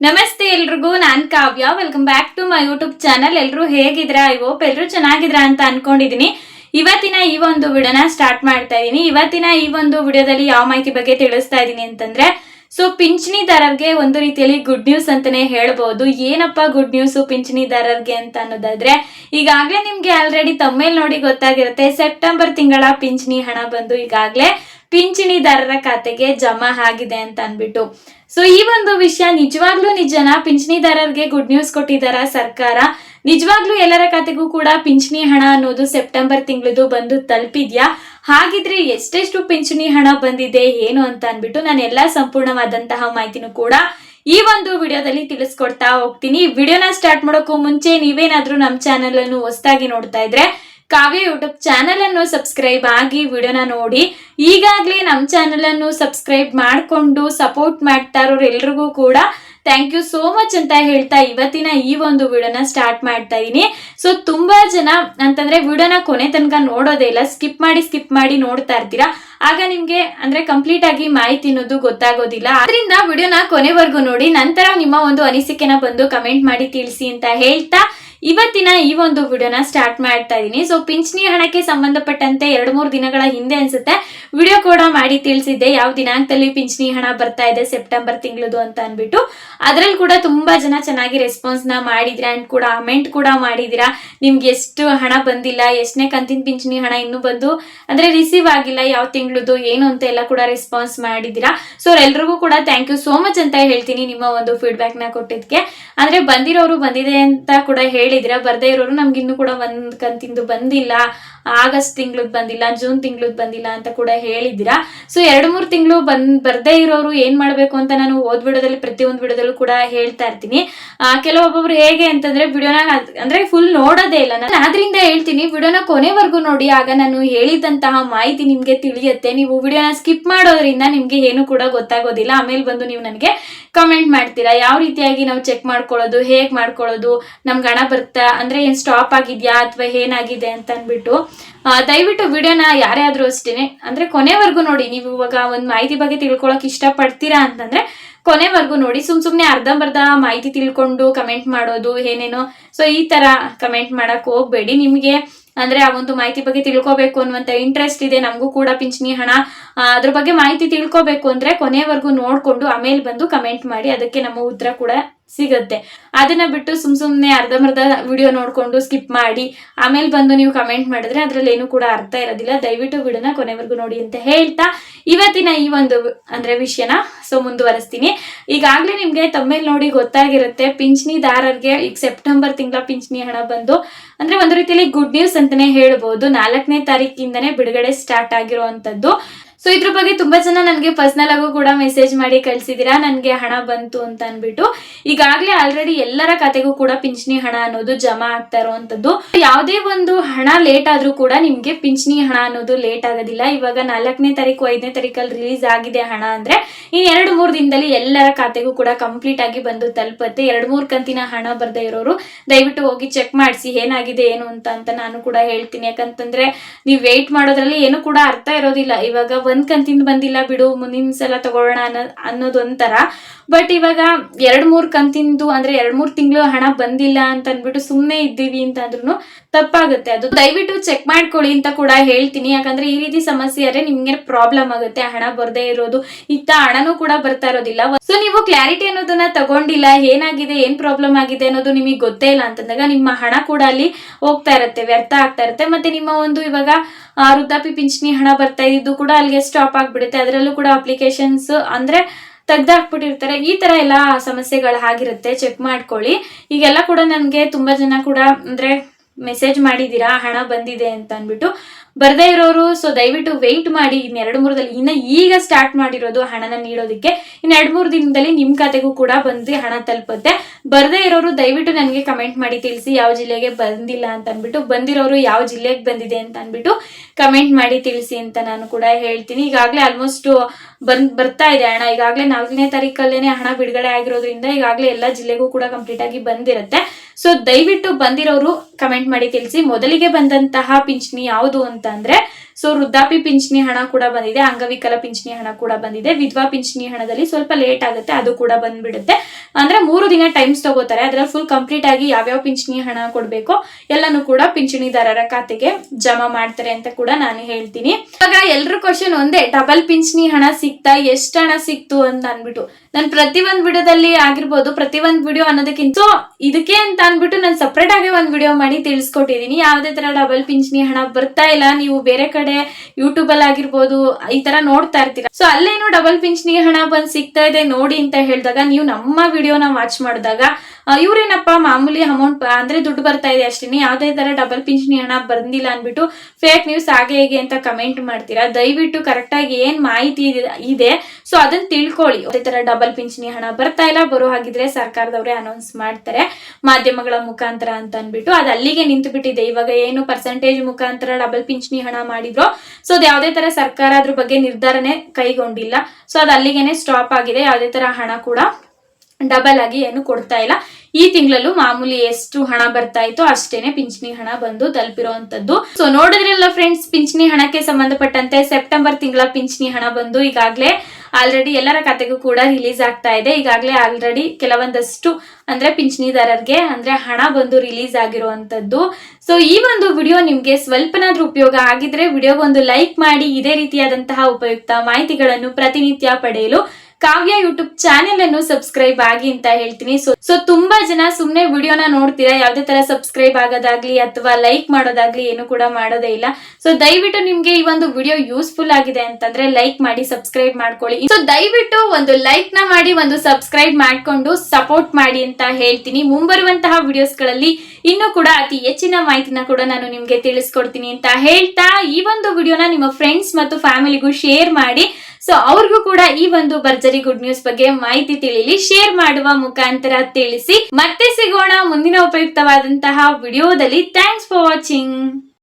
ನಮಸ್ತೆ ಎಲ್ರಿಗೂ, ನಾನ್ Kavya. Welcome back to my YouTube channel ಎಲ್ರು ಹೇಗಿದ್ರಾ ಐ ಹೋಪ್ ಎಲ್ರು ಚೆನ್ನಾಗಿದ್ರಾ ಅಂತ ಅನ್ಕೊಂಡಿದೀನಿ. ಇವತ್ತಿನ ಈ ಒಂದು ವಿಡಿಯೋನ ಸ್ಟಾರ್ಟ್ ಮಾಡ್ತಾ ಇದೀನಿ. ಇವತ್ತಿನ ಈ ಒಂದು ವಿಡಿಯೋದಲ್ಲಿ ಯಾವ ಮಾಹಿತಿ ಬಗ್ಗೆ ತಿಳಿಸ್ತಾ ಇದೀನಿ ಅಂತಂದ್ರೆ ಸೊ ಪಿಂಚಣಿದಾರರಿಗೆ ಒಂದು ರೀತಿಯಲ್ಲಿ ಗುಡ್ ನ್ಯೂಸ್ ಅಂತಾನೆ ಹೇಳ್ಬಹುದು ಏನಪ್ಪ ಗುಡ್ ನ್ಯೂಸ್ ಪಿಂಚಣಿದಾರರಿಗೆ ಅಂತ ಅನ್ನೋದಾದ್ರೆ, ಈಗಾಗ್ಲೇ ನಿಮ್ಗೆ ಆಲ್ರೆಡಿ ತಮ್ಮೇಲ್ ನೋಡಿ ಗೊತ್ತಾಗಿರುತ್ತೆ ಸೆಪ್ಟೆಂಬರ್ ತಿಂಗಳ ಪಿಂಚಣಿ ಹಣ ಬಂದು ಈಗಾಗ್ಲೇ ಪಿಂಚಣಿದಾರರ ಖಾತೆಗೆ ಜಮಾ ಆಗಿದೆ ಅಂತ ಅನ್ಬಿಟ್ಟು ಸೊ ಈ ಒಂದು ವಿಷಯ ನಿಜವಾಗ್ಲೂ ನಿಜನ? ಪಿಂಚಣಿದಾರರಿಗೆ ಗುಡ್ ನ್ಯೂಸ್ ಕೊಟ್ಟಿದಾರ ಸರ್ಕಾರ? ನಿಜವಾಗ್ಲೂ ಎಲ್ಲರ ಖಾತೆಗೂ ಕೂಡ ಪಿಂಚಣಿ ಹಣ ಅನ್ನೋದು ಸೆಪ್ಟೆಂಬರ್ ತಿಂಗಳದು ಬಂದು ತಲುಪಿದ್ಯಾ? ಹಾಗಿದ್ರೆ ಎಷ್ಟೆಷ್ಟು ಪಿಂಚಣಿ ಹಣ ಬಂದಿದೆ, ಏನು ಅಂತ ಅನ್ಬಿಟ್ಟು ನಾನು ಎಲ್ಲಾ ಸಂಪೂರ್ಣವಾದಂತಹ ಮಾಹಿತಿನೂ ಕೂಡ ಈ ಒಂದು ವಿಡಿಯೋದಲ್ಲಿ ತಿಳಿಸ್ಕೊಡ್ತಾ ಹೋಗ್ತೀನಿ. ವಿಡಿಯೋನ ಸ್ಟಾರ್ಟ್ ಮಾಡೋಕ್ಕೂ ಮುಂಚೆ ನೀವೇನಾದ್ರೂ ನಮ್ಮ ಚಾನೆಲ್ ಅನ್ನು ಹೊಸದಾಗಿ ನೋಡ್ತಾ ಇದ್ರೆ ಕಾವ್ಯ ಯೂಟ್ಯೂಬ್ ಚಾನೆಲ್ ಅನ್ನು ಸಬ್ಸ್ಕ್ರೈಬ್ ಆಗಿ ವಿಡಿಯೋನ ನೋಡಿ. ಈಗಾಗಲೇ ನಮ್ಮ ಚಾನೆಲ್ ಅನ್ನು ಸಬ್ಸ್ಕ್ರೈಬ್ ಮಾಡಿಕೊಂಡು ಸಪೋರ್ಟ್ ಮಾಡ್ತಾ ಇರೋರು ಎಲ್ರಿಗೂ ಕೂಡ ಥ್ಯಾಂಕ್ ಯು ಸೋ ಮಚ್ ಅಂತ ಹೇಳ್ತಾ ಇವತ್ತಿನ ಈ ಒಂದು ವಿಡಿಯೋನ ಸ್ಟಾರ್ಟ್ ಮಾಡ್ತಾ ಇದ್ದೀನಿ ಸೊ ತುಂಬಾ ಜನ ಅಂತಂದ್ರೆ ವಿಡಿಯೋನ ಕೊನೆ ತನಕ ನೋಡೋದೇ ಇಲ್ಲ. ಸ್ಕಿಪ್ ಮಾಡಿ ಸ್ಕಿಪ್ ಮಾಡಿ ನೋಡ್ತಾ ಇರ್ತೀರಾ. ಆಗ ನಿಮ್ಗೆ ಅಂದ್ರೆ ಕಂಪ್ಲೀಟ್ ಆಗಿ ಮಾಹಿತಿ ಅನ್ನೋದು ಗೊತ್ತಾಗೋದಿಲ್ಲ. ಅದರಿಂದ ವಿಡಿಯೋನ ಕೊನೆವರೆಗೂ ನೋಡಿ. ನಂತರ ನಿಮ್ಮ ಒಂದು ಅನಿಸಿಕೆನ ಬಂದು ಕಮೆಂಟ್ ಮಾಡಿ ತಿಳಿಸಿ ಅಂತ ಹೇಳ್ತಾ ಇವತ್ತಿನ ಈ ಒಂದು ವಿಡಿಯೋನ ಸ್ಟಾರ್ಟ್ ಮಾಡ್ತಾ ಇದ್ದೀನಿ ಸೊ ಪಿಂಚಣಿ ಹಣಕ್ಕೆ ಸಂಬಂಧಪಟ್ಟಂತೆ ಎರಡು ಮೂರು ದಿನಗಳ ಹಿಂದೆ ಅನ್ಸುತ್ತೆ. ವಿಡಿಯೋ ಕೂಡ ಮಾಡಿ ತಿಳಿಸಿದ್ದೆ. ಯಾವ ದಿನಾಂಕದಲ್ಲಿ ಪಿಂಚಣಿ ಹಣ ಬರ್ತಾ ಇದೆ, ಸೆಪ್ಟೆಂಬರ್ ತಿಂಗಳದು ಅಂತ ಅನ್ಬಿಟ್ಟು. ಅದರಲ್ಲಿ ಕೂಡ ತುಂಬಾ ಜನ ಚೆನ್ನಾಗಿ ರೆಸ್ಪಾನ್ಸ್ನ ಮಾಡಿದ್ರ ಅಂಡ್ ಕೂಡ ಅಮೆಂಟ್ ಕೂಡ ಮಾಡಿದಿರಾ. ನಿಮ್ಗೆ ಎಷ್ಟು ಹಣ ಬಂದಿಲ್ಲ, ಎಷ್ಟನೇ ಕಂತಿನ ಪಿಂಚಣಿ ಹಣ ಇನ್ನು ಬಂದು, ಅಂದ್ರೆ ರಿಸೀವ್ ಆಗಿಲ್ಲ, ಯಾವ ತಿಂಗಳದು, ಏನು ಅಂತ ಎಲ್ಲ ಕೂಡ ರೆಸ್ಪಾನ್ಸ್ ಮಾಡಿದಿರಾ. ಸೊ ಎಲ್ರಿಗೂ ಕೂಡ ಥ್ಯಾಂಕ್ ಯು ಸೋ ಮಚ್ ಅಂತ ಹೇಳ್ತೀನಿ ನಿಮ್ಮ ಒಂದು ಫೀಡ್ಬ್ಯಾಕ್ನ ಕೊಟ್ಟಿದ್ಕೆ ಅಂದ್ರೆ ಬಂದಿರೋರು ಬಂದಿದೆ ಅಂತ ಕೂಡ ಹೇಳಿದಿರಾ, ಬರ್ದೇ ಇರೋರು ನಮ್ಗೆ ಇನ್ನೂ ಕೂಡ ಒಂದ್ ಕಂತಿಂದು ಬಂದಿಲ್ಲ, ಆಗಸ್ಟ್ ತಿಂಗ್ಳದ್ ಬಂದಿಲ್ಲ, ಜೂನ್ ತಿಂಗ್ಳದ್ ಬಂದಿಲ್ಲ ಅಂತ ಕೂಡ ಹೇಳಿದಿರಾ. ಸೊ ಎರಡು ಮೂರು ತಿಂಗಳು ಬಂದ್, ಬರ್ದೇ ಇರೋರು ಏನ್ ಮಾಡ್ಬೇಕು ಅಂತ ನಾನು ಓದ್ ವಿಡಿಯೋದಲ್ಲಿ ಪ್ರತಿಯೊಂದು ವಿಡಿಯೋದಲ್ಲೂ ಕೂಡ ಹೇಳ್ತಾ ಇರ್ತೀನಿ. ಕೆಲವೊಬ್ಬೊಬ್ರು ಹೇಗೆ ಅಂತಂದ್ರೆ ವಿಡಿಯೋನ ಅಂದ್ರೆ ಫುಲ್ ನೋಡೋದೇ ಇಲ್ಲ. ನಾನು ಆದ್ರಿಂದ ಹೇಳ್ತೀನಿ, ವಿಡಿಯೋನ ಕೊನೆವರೆಗೂ ನೋಡಿ, ಆಗ ನಾನು ಹೇಳಿದಂತಹ ಮಾಹಿತಿ ನಿಮ್ಗೆ ತಿಳಿಯುತ್ತೆ. ನೀವು ವಿಡಿಯೋನ ಸ್ಕಿಪ್ ಮಾಡೋದ್ರಿಂದ ನಿಮ್ಗೆ ಏನು ಕೂಡ ಗೊತ್ತಾಗೋದಿಲ್ಲ. ಆಮೇಲೆ ಬಂದು ನೀವು ನನಗೆ ಕಮೆಂಟ್ ಮಾಡ್ತೀರಾ. ಯಾವ ರೀತಿಯಾಗಿ ನಾವು ಚೆಕ್ ಮಾಡ್ಕೊಳ್ಳೋದು, ಹೇಗ್ ಮಾಡ್ಕೊಳ್ಳೋದು, ನಮ್ಗೆ ಹಣ ಬರ್ತಾ ಅಂದ್ರೆ ಏನ್ ಸ್ಟಾಪ್ ಆಗಿದ್ಯಾ ಅಥವಾ ಏನಾಗಿದೆ ಅಂತ ಅಂದ್ಬಿಟ್ಟು ದಯವಿಟ್ಟು ವಿಡಿಯೋನ ಯಾರೇ ಆದ್ರೂ ಅಷ್ಟೇನೆ, ಅಂದ್ರೆ ಕೊನೆವರೆಗೂ ನೋಡಿ, ನೀವು ಇವಾಗ ಒಂದು ಮಾಹಿತಿ ಬಗ್ಗೆ ತಿಳ್ಕೊಳಕ್ ಇಷ್ಟಪಡ್ತೀರಾ ಅಂತಂದ್ರೆ, ಕೊನೆವರೆಗೂ ನೋಡಿ, ಸುಮ್ ಸುಮ್ನೆ ಅರ್ಧಂಬರ್ಧ ಮಾಹಿತಿ ತಿಳ್ಕೊಂಡು ಕಮೆಂಟ್ ಮಾಡೋದು, ಏನೇನೋ ಸೊ ಈ ತರ ಕಮೆಂಟ್ ಮಾಡಕ್ ಹೋಗ್ಬೇಡಿ. ನಿಮಗೆ, ಅಂದ್ರೆ ಆ ಒಂದು ಮಾಹಿತಿ ಬಗ್ಗೆ ತಿಳ್ಕೊಬೇಕು ಅನ್ನುವಂತ ಇಂಟ್ರೆಸ್ಟ್ ಇದೆ, ನಮಗೂ ಕೂಡ ಪಿಂಚಣಿ ಹಣ ಅದ್ರ ಬಗ್ಗೆ ಮಾಹಿತಿ ತಿಳ್ಕೊಬೇಕು ಅಂದ್ರೆ ಕೊನೆವರೆಗೂ ನೋಡ್ಕೊಂಡು ಆಮೇಲೆ ಬಂದು ಕಮೆಂಟ್ ಮಾಡಿ, ಅದಕ್ಕೆ ನಮ್ಮ ಉತ್ತರ ಕೂಡ ಸಿಗತ್ತೆ. ಅದನ್ನ ಬಿಟ್ಟು ಸುಮ್ ಸುಮ್ನೆ ಅರ್ಧಂಬರ್ಧ ವಿಡಿಯೋ ನೋಡ್ಕೊಂಡು ಸ್ಕಿಪ್ ಮಾಡಿ, ಆಮೇಲೆ ಬಂದು ನೀವು ಕಮೆಂಟ್ ಮಾಡಿದ್ರೆ ಅದ್ರಲ್ಲಿ ಏನು ಕೂಡ ಅರ್ಥ ಇರೋದಿಲ್ಲ. ದಯವಿಟ್ಟು ವಿಡಿಯೋನ ಕೊನೆವರೆಗೂ ನೋಡಿ ಅಂತ ಹೇಳ್ತಾ ಇವತ್ತಿನ ಈ ಒಂದು ಅಂದ್ರೆ ವಿಷಯನ ಸೊ ಮುಂದುವರಿಸ್ತೀನಿ. ಈಗಾಗ್ಲೇ ನಿಮ್ಗೆ ತಮ್ಮೇಲೆ ನೋಡಿ ಗೊತ್ತಾಗಿರುತ್ತೆ ಪಿಂಚಣಿದಾರರಿಗೆ ಈಗ ಸೆಪ್ಟೆಂಬರ್ ತಿಂಗಳ ಪಿಂಚಣಿ ಹಣ ಬಂದು, ಅಂದ್ರೆ ಒಂದು ರೀತಿಯಲ್ಲಿ ಗುಡ್ ನ್ಯೂಸ್ ಅಂತಾನೆ ಹೇಳ್ಬೋದು. ನಾಲ್ಕನೇ ತಾರೀಕಿಂದನೇ ಬಿಡುಗಡೆ ಸ್ಟಾರ್ಟ್ ಆಗಿರುವಂತದ್ದು. ಸೊ ಇದ್ರ ಬಗ್ಗೆ ತುಂಬಾ ಜನ ನನಗೆ ಪರ್ಸನಲ್ ಆಗು ಕೂಡ ಮೆಸೇಜ್ ಮಾಡಿ ಕಳ್ಸಿದೀರಾ, ನನಗೆ ಹಣ ಬಂತು ಅಂತ ಅನ್ಬಿಟ್ಟು. ಈಗಾಗಲೇ ಆಲ್ರೆಡಿ ಎಲ್ಲರ ಖಾತೆಗೂ ಕೂಡ ಪಿಂಚಣಿ ಹಣ ಅನ್ನೋದು ಜಮಾ ಆಗ್ತಾ ಇರುವಂತದ್ದು. ಯಾವುದೇ ಒಂದು ಹಣ ಲೇಟ್ ಆದ್ರೂ ಕೂಡ ನಿಮ್ಗೆ ಪಿಂಚಣಿ ಹಣ ಅನ್ನೋದು ಲೇಟ್ ಆಗೋದಿಲ್ಲ. ಇವಾಗ ನಾಲ್ಕನೇ ತಾರೀಕು, ಐದನೇ ತಾರೀಕಲ್ಲಿ ರಿಲೀಸ್ ಆಗಿದೆ ಹಣ ಅಂದ್ರೆ, ಇನ್ ಎರಡು ಮೂರು ದಿನದಲ್ಲಿ ಎಲ್ಲರ ಖಾತೆಗೂ ಕೂಡ ಕಂಪ್ಲೀಟ್ ಆಗಿ ಬಂದು ತಲುಪತ್ತೆ. ಎರಡು ಮೂರು ಕಂತಿನ ಹಣ ಬರ್ದೇ ಇರೋರು, ದಯವಿಟ್ಟು ಹೋಗಿ ಚೆಕ್ ಮಾಡಿಸಿ ಏನಾಗಿದೆ, ಏನು ಅಂತ ಅಂತ ನಾನು ಕೂಡ ಹೇಳ್ತೀನಿ. ಯಾಕಂತಂದ್ರೆ, ನೀವು ವೇಟ್ ಮಾಡೋದ್ರಲ್ಲಿ ಏನು ಕೂಡ ಅರ್ಥ ಇರೋದಿಲ್ಲ. ಇವಾಗ ಒಂದ್ ಕಂತಿಂದ ಬಂದಿಲ್ಲ ಬಿಡು, ಮುಂದಿನ ಸಲ ತಗೊಳ್ಳೋಣ ಅನ್ನೋ ಅನ್ನೋದೊಂಥರ. ಬಟ್ ಇವಾಗ ಎರಡ್ ಮೂರ್ ಕಂತಿಂದು ಅಂದ್ರೆ ಎರಡ್ ಮೂರ್ ತಿಂಗಳು ಹಣ ಬಂದಿಲ್ಲ ಅಂತ ಅಂದ್ಬಿಟ್ಟು ಸುಮ್ಮನೆ ಇದ್ದೀವಿ ಅಂತ ಅಂದ್ರೂ ತಪ್ಪಾಗುತ್ತೆ. ಅದು ದಯವಿಟ್ಟು ಚೆಕ್ ಮಾಡ್ಕೊಳ್ಳಿ ಅಂತ ಕೂಡ ಹೇಳ್ತೀನಿ. ಯಾಕಂದ್ರೆ ಈ ರೀತಿ ಸಮಸ್ಯೆ ಆದ್ರೆ ನಿಮ್ಗೆ ಪ್ರಾಬ್ಲಮ್ ಆಗುತ್ತೆ. ಹಣ ಬರದೇ ಇರೋದು, ಇತ್ತ ಹಣನೂ ಕೂಡ ಬರ್ತಾ ಇರೋದಿಲ್ಲ. ಸೊ ನೀವು ಕ್ಲಾರಿಟಿ ಅನ್ನೋದನ್ನ ತಗೊಂಡಿಲ್ಲ, ಏನಾಗಿದೆ, ಏನ್ ಪ್ರಾಬ್ಲಮ್ ಆಗಿದೆ ಅನ್ನೋದು ನಿಮಗೆ ಗೊತ್ತೇ ಇಲ್ಲ ಅಂತಂದಾಗ ನಿಮ್ಮ ಹಣ ಕೂಡ ಅಲ್ಲಿ ಹೋಗ್ತಾ ಇರುತ್ತೆ, ವ್ಯರ್ಥ ಆಗ್ತಾ ಇರುತ್ತೆ. ಮತ್ತೆ ನಿಮ್ಮ ಒಂದು ಇವಾಗ ವೃದ್ಧಾಪಿ ಪಿಂಚಣಿ ಹಣ ಬರ್ತಾ ಇದ್ದು ಕೂಡ ಅಲ್ಲಿಗೆ ಸ್ಟಾಪ್ ಆಗ್ಬಿಡುತ್ತೆ. ಅದರಲ್ಲೂ ಕೂಡ ಅಪ್ಲಿಕೇಶನ್ಸ್ ಅಂದ್ರೆ ತೆಗ್ದಾಕ್ಬಿಟ್ಟಿರ್ತಾರೆ. ಈ ತರ ಎಲ್ಲ ಸಮಸ್ಯೆಗಳು ಆಗಿರುತ್ತೆ. ಚೆಕ್ ಮಾಡ್ಕೊಳ್ಳಿ. ಈಗೆಲ್ಲ ಕೂಡ ನನಗೆ ತುಂಬಾ ಜನ ಕೂಡ ಅಂದ್ರೆ ಮೆಸೇಜ್ ಮಾಡಿದೀರಾ ಹಣ ಬಂದಿದೆ ಅಂತ ಅನ್ಬಿಟ್ಟು ಬರ್ದೇ ಇರೋರು ಸೊ ದಯವಿಟ್ಟು ವೆಯ್ಟ್ ಮಾಡಿ ಇನ್ ಎರಡು ಮೂರದಲ್ಲಿ ಇನ್ನ ಈಗ ಸ್ಟಾರ್ಟ್ ಮಾಡಿರೋದು ಹಣನ ನೀಡೋದಕ್ಕೆ ಇನ್ ಎರಡ್ ಮೂರು ದಿನದಲ್ಲಿ ನಿಮ್ ಖಾತೆಗೂ ಕೂಡ ಬಂದು ಹಣ ತಲುಪುತ್ತೆ. ಬರ್ದೇ ಇರೋರು ದಯವಿಟ್ಟು ನನಗೆ ಕಮೆಂಟ್ ಮಾಡಿ ತಿಳಿಸಿ, ಯಾವ ಜಿಲ್ಲೆಗೆ ಬಂದಿಲ್ಲ ಅಂತ ಅನ್ಬಿಟ್ಟು ಬಂದಿರೋರು ಯಾವ ಜಿಲ್ಲೆಗೆ ಬಂದಿದೆ ಅಂತ ಅನ್ಬಿಟ್ಟು ಕಮೆಂಟ್ ಮಾಡಿ ತಿಳಿಸಿ ಅಂತ ನಾನು ಕೂಡ ಹೇಳ್ತೀನಿ. ಈಗಾಗಲೇ ಆಲ್ಮೋಸ್ಟ್ ಬಂದ್ ಬರ್ತಾ ಇದೆ ಹಣ. ಈಗಾಗಲೇ ನಾಲ್ಕನೇ ತಾರೀಕಲ್ಲೇನೆ ಹಣ ಬಿಡುಗಡೆ ಆಗಿರೋದ್ರಿಂದ ಈಗಾಗಲೇ ಎಲ್ಲ ಜಿಲ್ಲೆಗೂ ಕೂಡ ಕಂಪ್ಲೀಟ್ ಆಗಿ ಬಂದಿರುತ್ತೆ. ಸೊ ದಯವಿಟ್ಟು ಬಂದಿರೋರು ಕಮೆಂಟ್ ಮಾಡಿ ತಿಳಿಸಿ. ಮೊದಲಿಗೆ ಬಂದಂತಹ ಪಿಂಚಣಿ ಯಾವುದು ಅಂತ ಅಂದ್ರೆ ಸೊ ವೃದ್ಧಾಪಿ ಪಿಂಚಣಿ ಹಣ ಕೂಡ ಬಂದಿದೆ, ಅಂಗವಿಕಲ ಪಿಂಚಣಿ ಹಣ ಕೂಡ ಬಂದಿದೆ, ವಿಧವಾ ಪಿಂಚಣಿ ಹಣದಲ್ಲಿ ಸ್ವಲ್ಪ ಲೇಟ್ ಆಗುತ್ತೆ, ಅದು ಕೂಡ ಬಂದ್ಬಿಡುತ್ತೆ. ಅಂದ್ರೆ ಮೂರು ದಿನ ಟೈಮ್ಸ್ ತಗೋತಾರೆ, ಅದ್ರಲ್ಲಿ ಫುಲ್ ಕಂಪ್ಲೀಟ್ ಆಗಿ ಯಾವ್ಯಾವ ಪಿಂಚಣಿ ಹಣ ಕೊಡ್ಬೇಕು ಎಲ್ಲಾನು ಕೂಡ ಪಿಂಚಣಿದಾರರ ಖಾತೆಗೆ ಜಮಾ ಮಾಡ್ತಾರೆ ಅಂತ ಕೂಡ ನಾನು ಹೇಳ್ತೀನಿ. ಇವಾಗ ಎಲ್ರು ಕ್ವಶನ್ ಒಂದೇ ಡಬಲ್ ಪಿಂಚಣಿ ಹಣ ಸಿಕ್ತಾ ಎಷ್ಟು ಹಣ ಸಿಕ್ತು ಅಂತ ಅನ್ಬಿಟ್ಟು ನಾನು ಪ್ರತಿ ಒಂದ್ ವಿಡಿಯೋದಲ್ಲಿ ಆಗಿರ್ಬೋದು, ಪ್ರತಿ ಒಂದ್ ವಿಡಿಯೋ ಅನ್ನೋದಕ್ಕಿಂತ ಇದಕ್ಕೆ ಅಂತ ಅನ್ಬಿಟ್ಟು ನಾನು ಸಪ್ರೇಟ್ ಆಗಿ ಒಂದ್ ವಿಡಿಯೋ ಮಾಡಿ ತಿಳಿಸ್ಕೊಟ್ಟಿದೀನಿ. ಯಾವ್ದೇ ತರ ಡಬಲ್ ಪಿಂಚಣಿ ಹಣ ಬರ್ತಾ ಇಲ್ಲ, ನೀವು ಬೇರೆ ಕಡೆ ಯೂಟ್ಯೂಬ್ ಅಲ್ಲಿ ಆಗಿರ್ಬೋದು, ಈ ತರ ನೋಡ್ತಾ ಇರ್ತೀರಾ. ಸೊ ಅಲ್ಲೇನು ಡಬಲ್ ಪಿಂಚಣಿ ಹಣ ಬಂದ್ ಸಿಗ್ತಾ ಇದೆ, ನೋಡಿ ಅಂತ ಹೇಳಿದಾಗ, ನೀವು ನಮ್ಮ ವಿಡಿಯೋನ ವಾಚ್ ಮಾಡಿದಾಗ ಇವ್ರೇನಪ್ಪ, ಮಾಮೂಲಿ ಅಮೌಂಟ್ ಅಂದ್ರೆ ದುಡ್ಡು ಬರ್ತಾ ಇದೆ ಅಷ್ಟೇ ಯಾವುದೇ ತರ ಡಬಲ್ ಪಿಂಚಣಿ ಹಣ ಬಂದಿಲ್ಲ ಅಂದ್ಬಿಟ್ಟು ಫೇಕ್ ನ್ಯೂಸ್ ಹಾಗೆ ಹೇಗೆ ಅಂತ ಕಮೆಂಟ್ ಮಾಡ್ತೀರಾ? ದಯವಿಟ್ಟು ಕರೆಕ್ಟ್ ಆಗಿ ಏನ್ ಮಾಹಿತಿ ಇದೆ- ಸೊ ಅದನ್ನ ತಿಳ್ಕೊಳ್ಳಿ. ಅದೇ ತರ ಡಬಲ್ ಪಿಂಚಣಿ ಹಣ ಬರ್ತಾ ಇಲ್ಲ, ಬರೋ ಹಾಗಿದ್ರೆ ಸರ್ಕಾರದವರೇ ಅನೌನ್ಸ್ ಮಾಡ್ತಾರೆ ಮಾಧ್ಯಮಗಳ ಮುಖಾಂತರ ಅಂತ ಅನ್ಬಿಟ್ಟು ಅದು ಅಲ್ಲಿಗೆ ನಿಂತು ಬಿಟ್ಟಿದೆ ಇವಾಗ ಏನು ಪರ್ಸೆಂಟೇಜ್ ಮುಖಾಂತರ ಡಬಲ್ ಪಿಂಚಣಿ ಹಣ ಮಾಡಿದ್ರು ಸೊ ಅದು ಯಾವುದೇ ತರ ಸರ್ಕಾರ ಅದ್ರ ಬಗ್ಗೆ ನಿರ್ಧಾರನೆ ಕೈಗೊಂಡಿಲ್ಲ. ಸೊ ಅದು ಅಲ್ಲಿಗೆನೆ ಸ್ಟಾಪ್ ಆಗಿದೆ. ಯಾವುದೇ ತರ ಹಣ ಕೂಡ ಡಬಲ್ ಆಗಿ ಏನು ಕೊಡ್ತಾ ಇಲ್ಲ. ಈ ತಿಂಗಳಲ್ಲೂ ಮಾಮೂಲಿ ಎಷ್ಟು ಹಣ ಬರ್ತಾ ಇತ್ತು ಅಷ್ಟೇನೆ ಪಿಂಚಣಿ ಹಣ ಬಂದು ತಲುಪಿರುವಂತದ್ದು ಸೊ ನೋಡಿದ್ರಲ್ಲ ಫ್ರೆಂಡ್ಸ್ ಪಿಂಚಣಿ ಹಣಕ್ಕೆ ಸಂಬಂಧಪಟ್ಟಂತೆ ಸೆಪ್ಟೆಂಬರ್ ತಿಂಗಳ ಪಿಂಚಣಿ ಹಣ ಬಂದು ಈಗಾಗಲೇ ಆಲ್ರೆಡಿ ಎಲ್ಲರ ಖಾತೆಗೂ ಕೂಡ ರಿಲೀಸ್ ಆಗ್ತಾ ಇದೆ. ಈಗಾಗಲೇ ಆಲ್ರೆಡಿ ಕೆಲವೊಂದಷ್ಟು ಅಂದ್ರೆ ಪಿಂಚಣಿದಾರರಿಗೆ ಅಂದ್ರೆ ಹಣ ಬಂದು ರಿಲೀಸ್ ಆಗಿರುವಂತದ್ದು ಸೊ ಈ ಒಂದು ವಿಡಿಯೋ ನಿಮ್ಗೆ ಸ್ವಲ್ಪನಾದ್ರೂ ಉಪಯೋಗ ಆಗಿದ್ರೆ ವಿಡಿಯೋಗೊಂದು ಲೈಕ್ ಮಾಡಿ, ಇದೇ ರೀತಿಯಾದಂತಹ ಉಪಯುಕ್ತ ಮಾಹಿತಿಗಳನ್ನು ಪ್ರತಿನಿತ್ಯ ಪಡೆಯಲು ಕಾವ್ಯ ಯೂಟ್ಯೂಬ್ ಚಾನೆಲ್ ಅನ್ನು ಸಬ್ಸ್ಕ್ರೈಬ್ ಆಗಿ ಅಂತ ಹೇಳ್ತೀನಿ. ಸೊ ಸೊ ತುಂಬಾ ಜನ ಸುಮ್ನೆ ವಿಡಿಯೋನ ನೋಡ್ತೀರಾ? ಯಾವ್ದೇ ತರ ಸಬ್ಸ್ಕ್ರೈಬ್ ಆಗೋದಾಗ್ಲಿ ಅಥವಾ ಲೈಕ್ ಮಾಡೋದಾಗ್ಲಿ ಏನು ಕೂಡ ಮಾಡೋದೇ ಇಲ್ಲ. ಸೊ ದಯವಿಟ್ಟು ನಿಮ್ಗೆ ಈ ಒಂದು ವಿಡಿಯೋ ಯೂಸ್ಫುಲ್ ಆಗಿದೆ ಅಂತಂದ್ರೆ ಲೈಕ್ ಮಾಡಿ, ಸಬ್ಸ್ಕ್ರೈಬ್ ಮಾಡ್ಕೊಳ್ಳಿ. ಸೊ ದಯವಿಟ್ಟು ಒಂದು ಲೈಕ್ನ ಮಾಡಿ, ಒಂದು ಸಬ್ಸ್ಕ್ರೈಬ್ ಮಾಡ್ಕೊಂಡು ಸಪೋರ್ಟ್ ಮಾಡಿ ಅಂತ ಹೇಳ್ತೀನಿ. ಮುಂಬರುವಂತಹ ವಿಡಿಯೋಸ್ಗಳಲ್ಲಿ ಇನ್ನು ಕೂಡ ಅತಿ ಹೆಚ್ಚಿನ ಮಾಹಿತಿನ ಕೂಡ ನಾನು ನಿಮ್ಗೆ ತಿಳಿಸ್ಕೊಡ್ತೀನಿ ಅಂತ ಹೇಳ್ತಾ ಈ ಒಂದು ವಿಡಿಯೋನ ನಿಮ್ಮ ಫ್ರೆಂಡ್ಸ್ ಮತ್ತು ಫ್ಯಾಮಿಲಿಗೂ ಶೇರ್ ಮಾಡಿ ಸೊ ಅವ್ರಿಗೂ ಕೂಡ ಈ ಒಂದು ಭರ್ಜರಿ ಗುಡ್ ನ್ಯೂಸ್ ಬಗ್ಗೆ ಮಾಹಿತಿ ತಿಳಿಲಿ ಶೇರ್ ಮಾಡುವ ಮುಖಾಂತರ ತಿಳಿಸಿ. ಮತ್ತೆ ಸಿಗೋಣ ಮುಂದಿನ ಉಪಯುಕ್ತವಾದಂತಹ ವಿಡಿಯೋದಲ್ಲಿ. Thanks for watching